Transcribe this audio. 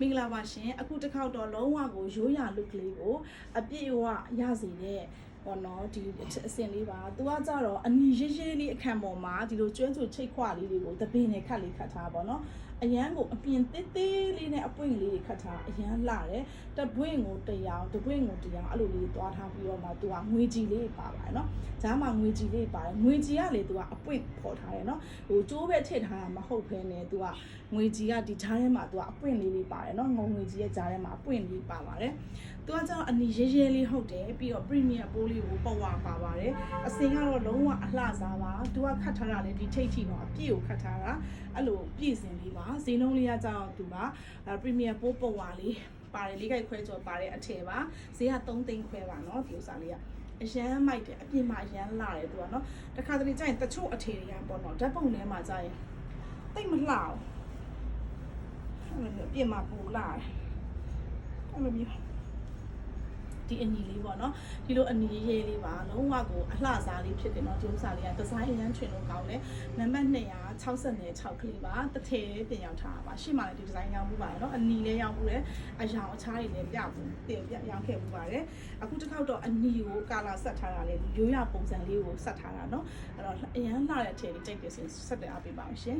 မင်္ဂလာပါရှင်အခုတစ်ခေါက်တော့လုံးဝကိုရိုးရာ look ကလေးကိုအပြည့်အဝရစေတဲ့ ပေါ့နော်ဒီအစင်လေးပါသူကကြတော့အနီရေးရေးလေးအခန့်ပေါ်မှာဒီလိုကျွဲစုချိတ်ခွလေးတွေကိုသပင်နဲ့ခတ်လေးခတ်ထားပေါ့နော်အရန်ကိုအပြင်သေးသေးလေးနဲ့အပွင့်လေးတွေခတ်ထားအရန်လှတယ်တပွင့်ကိုတရောင်တပွင့်ကိုတရောင်အဲ့လိုလေးသွားထားပြီးတော့မှသူကငွေကြီးလေးပါပါတယ်နော်ဈာမှာငွေကြီးလေးပါတယ်ငွေကြီးကလေသူကအပွင့်ပေါ်ထားတယ်နော်ဟိုကျိုးပဲထည့်ထားတာမဟုတ်ဘဲနဲ့သူကငွေကြီးကဒီဈာထဲမှာသူကအပွင့်လေးလေးပါတယ်နော်ငုံငွေကြီးရဲ့ဈာထဲမှာအပွင့်လေးပါပါတယ် သူကကျတော့အနီရဲရဲလေးဟုတ်တယ်ပြီးတော့ premium ပိုးလေးကိုပဝါပါပါတယ်အစင်ကတော့လုံးဝအလှစားပါသူကခတ်ထားတာလေဒီထိတ်ထိတော့အပြည့်ကိုခတ်ထားတာအဲ့လိုပြည့်စင်လေးပါဈေးနှုန်းလေးကကျတော့သူက premium ပိုးပဝါလေးပါတယ်လေးခိုက်ခွဲကျော်ပါတဲ့အထည်ပါဈေးက3သိန်းခွဲပါเนาะဒီဥစားလေးကအရန်မိုက်တယ်အပြင်မှာအရန်လာတယ်သူကเนาะတခါတလေကြာရင်တချို့အထည်တွေကပေါ့เนาะဓာတ်ပုံထဲမှာကြာရင်တိတ်မလှအောင်အပြင်မှာပူလာတယ်အဲ့လိုမျိုး ဒီအညီလေးပေါ့နော်ဒီလိုအညီရေးလေးပါလုံးဝကိုအလှစားလေးဖြစ်တယ်နော်ဒီဥစ္စာလေးကဒီဇိုင်းအရန်ချွင်လို့ကောင်းတယ်နံပါတ်266ကလေးပါတစ်ထည်လေးပြင်ရောက်ထားတာပါရှေ့မှာလည်းဒီဒီဇိုင်းရောက်မှုပါတယ်နော်အညီလေးရောက်မှုတယ်အယောင်အခြားတွေလည်းပြဘူးတင်ပြရောက်ခဲ့မှုပါတယ်အခုတစ်ခေါက်တော့အညီကိုကာလာဆက်ထားတာလေရိုးရပုံစံလေးကိုဆက်ထားတာနော်အဲ့တော့အရန်လှတဲ့အထည်လေးကြိုက်တယ်ဆိုရင်ဆက်တယ်အားပေးပါအောင်ရှင်